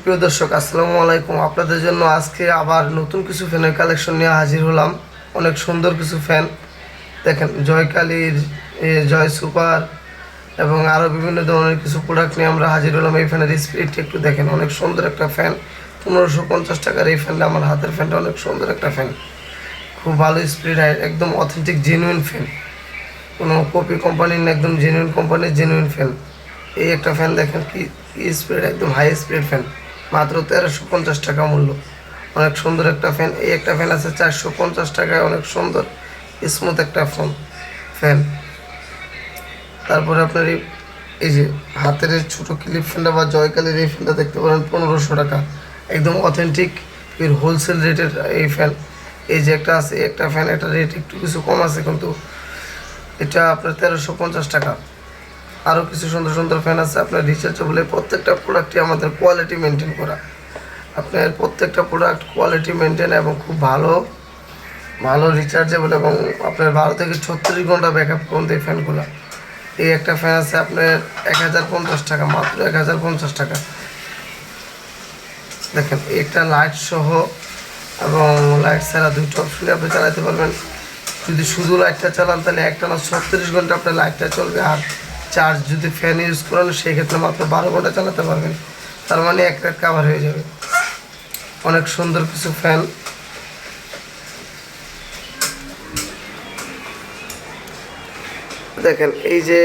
সুপ্রিয় দর্শক, আসসালামু আলাইকুম। আপনাদের জন্য আজকে আবার নতুন কিছু ফ্যানের কালেকশন নিয়ে হাজির হলাম। অনেক সুন্দর কিছু ফ্যান। দেখেন, জয়কালীর জয় সুপার এবং আরও বিভিন্ন ধরনের কিছু প্রোডাক্ট নিয়ে আমরা হাজির হলাম এই ফ্যানের স্পিডটি একটু দেখেন, অনেক সুন্দর একটা ফ্যান। পনেরোশো পঞ্চাশ টাকার এই ফ্যানটা, আমার হাতের ফ্যানটা অনেক সুন্দর একটা ফ্যান। খুব ভালো স্পিড একদম অথেন্টিক জেনুইন ফ্যান। কোনো কপি কোম্পানির না, একদম জেনুইন কোম্পানির জেনুইন ফ্যান। এই একটা ফ্যান দেখেন, কি স্পিড একদম হাই স্পিড ফ্যান। মাত্র তেরোশো পঞ্চাশ টাকা মূল্য। অনেক সুন্দর একটা ফ্যান এই একটা ফ্যান আছে চারশো পঞ্চাশ টাকায়, অনেক সুন্দর স্মুথ একটা ফোন ফ্যান তারপরে আপনার এই যে হাতের এই ছোটো ক্লিপ ফ্যানটা বা জয়কালের এই ফ্যানটা দেখতে পারেন পনেরোশো টাকা। একদম অথেন্টিক এর হোলসেল রেটের এই ফ্যান এই যে একটা আছে একটা ফ্যান এটা রেট একটু কিছু কম আছে, কিন্তু এটা আপনার তেরোশো পঞ্চাশ টাকা। আরও কিছু সুন্দর সুন্দর ফ্যান আছে, আপনার রিচার্জেবল প্রত্যেকটা প্রোডাক্টই আমাদের কোয়ালিটি মেনটেন করা। আপনার প্রত্যেকটা প্রোডাক্ট কোয়ালিটি মেনটেন এবং খুব ভালো ভালো রিচার্জেবল এবং আপনার বারো থেকে ছত্রিশ ঘণ্টা ব্যাক আপ করুন এই ফ্যানগুলো এই একটা ফ্যান আছে আপনার এক হাজার পঞ্চাশ টাকা, মাত্র এক হাজার পঞ্চাশ টাকা। দেখেন, একটা লাইট সহ এবং লাইট ছাড়া দুটো অপশনে আপনি চালাতে পারবেন। যদি শুধু লাইটটা চালান, তাহলে একটা না ছত্রিশ ঘণ্টা আপনার লাইটটা চলবে। আর চার্জ যদি ফ্যান ইউজ করেন সেই ক্ষেত্রে মাত্র বারো ঘণ্টা চালাতে পারবেন। তার মানে এক রাত কাভার হয়ে যাবে। অনেক সুন্দর কিছু ফ্যান দেখেন, এই যে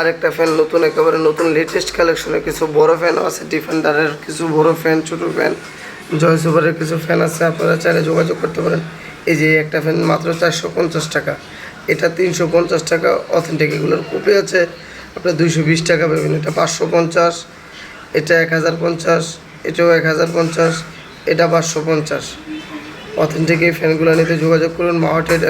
আরেকটা ফ্যান নতুন, একেবারে নতুন লেটেস্ট কালেকশনের কিছু বড় ফ্যানও আছে। ডিফেন্ডারের কিছু বড় ফ্যান ছোট ফ্যান জয় সুপারের কিছু ফ্যান আছে। আপনারা চাইলে যোগাযোগ করতে পারেন। এই যে একটা ফ্যান মাত্র চারশো পঞ্চাশ টাকা। এটা তিনশো পঞ্চাশ টাকা। অথেন্টিক এগুলোর কপি আছে। আপনার দুইশো বিশ টাকা পাবেন, এটা পাঁচশো পঞ্চাশ, এটা এক হাজার পঞ্চাশ, এটাও এক হাজার পঞ্চাশ, এটা পাঁচশো পঞ্চাশ। অথেন্টিক এই ফ্যানগুলো নিতে যোগাযোগ করুন মাওয়াটেড